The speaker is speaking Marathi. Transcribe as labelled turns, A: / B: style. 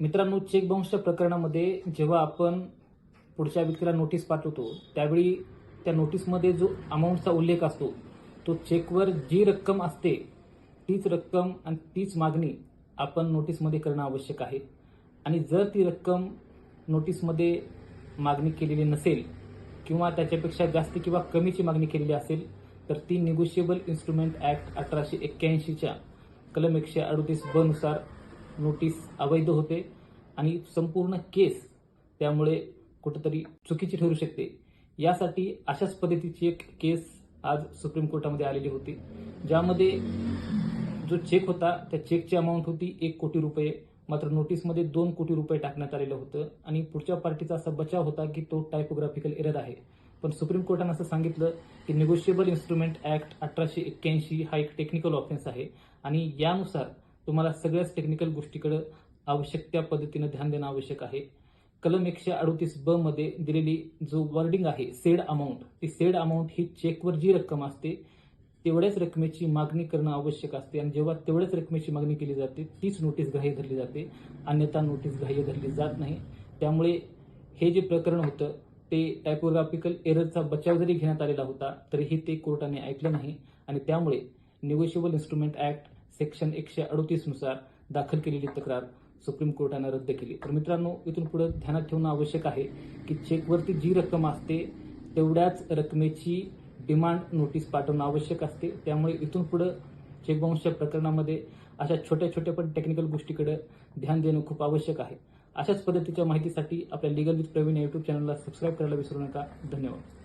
A: मित्रांनो चेक बाउन्सच्या प्रकरणामध्ये जेव्हा आपण पुढच्या व्यक्तीला नोटीस पाठवतो त्यावेळी त्या नोटीसमध्ये जो अमाऊंटचा उल्लेख असतो तो चेकवर जी रक्कम असते तीच रक्कम आणि तीच मागणी आपण नोटीसमध्ये करणं आवश्यक आहे. आणि जर ती रक्कम नोटीसमध्ये मागणी केलेली नसेल किंवा त्याच्यापेक्षा जास्त किंवा कमीची मागणी केलेली असेल तर ती निगोशिएबल इन्स्ट्रुमेंट ॲक्ट अठराशे एक्क्याऐंशीच्या कलम एकशे अडतीस बनुसार नोटीस अवैध होते आणि संपूर्ण केस त्यामुळे कुठंतरी चुकीची ठरू शकते. यासाठी अशाच पद्धतीची एक केस आज सुप्रीम कोर्टामध्ये आलेली होती ज्यामध्ये जो चेक होता त्या चेकची अमाऊंट होती एक कोटी रुपये. मात्र नोटीसमध्ये दोन कोटी रुपये टाकण्यात आलेलं होतं आणि पुढच्या पार्टीचा असा बचाव होता की तो टायपोग्राफिकल एरर आहे. पण सुप्रीम कोर्टानं असं सांगितलं की निगोशिएबल इन्स्ट्रुमेंट ऍक्ट अठराशे एक्क्याऐंशी हा एक टेक्निकल ऑफेन्स आहे आणि यानुसार तुम्हाला सगळ्याच टेक्निकल गोष्टीकडे आवश्यक त्या पद्धतीनं ध्यान देणं आवश्यक आहे. कलम एकशे अडतीस ब मध्ये दिलेली जो वर्डिंग आहे सेड अमाऊंट ती सेड अमाऊंट ही चेकवर जी रक्कम असते तेवढ्याच रकमेची मागणी करणं आवश्यक असते. आणि जेव्हा तेवढ्याच रकमेची मागणी केली जाते तीच नोटीस ग्राह्य धरली जाते. अन्यथा नोटीस ग्राह्य धरली जात नाही. त्यामुळे हे जे प्रकरण होतं ते टायपोग्राफिकल एररचा बचाव जरी घेण्यात आलेला होता तरीही ते कोर्टाने ऐकलं नाही. आणि त्यामुळे निगोशिएबल इन्स्ट्रुमेंट ऍक्ट सेक्शन एकशे अडतीसनुसार दाखल केलेली तक्रार सुप्रीम कोर्टानं रद्द केली. तर मित्रांनो इथून पुढे ध्यानात ठेवणं आवश्यक आहे की चेकवरती जी रक्कम असते तेवढ्याच रकमेची डिमांड नोटीस पाठवणं आवश्यक असते. त्यामुळे इथून पुढे चेक बाउन्सच्या प्रकरणामध्ये अशा छोट्या छोट्या पण टेक्निकल गोष्टीकडे ध्यान देणं खूप आवश्यक आहे. अशाच पद्धतीच्या माहितीसाठी आपल्या लिगल विथ प्रवीण या युट्यूब चॅनलला सबस्क्राईब करायला विसरू नका. धन्यवाद.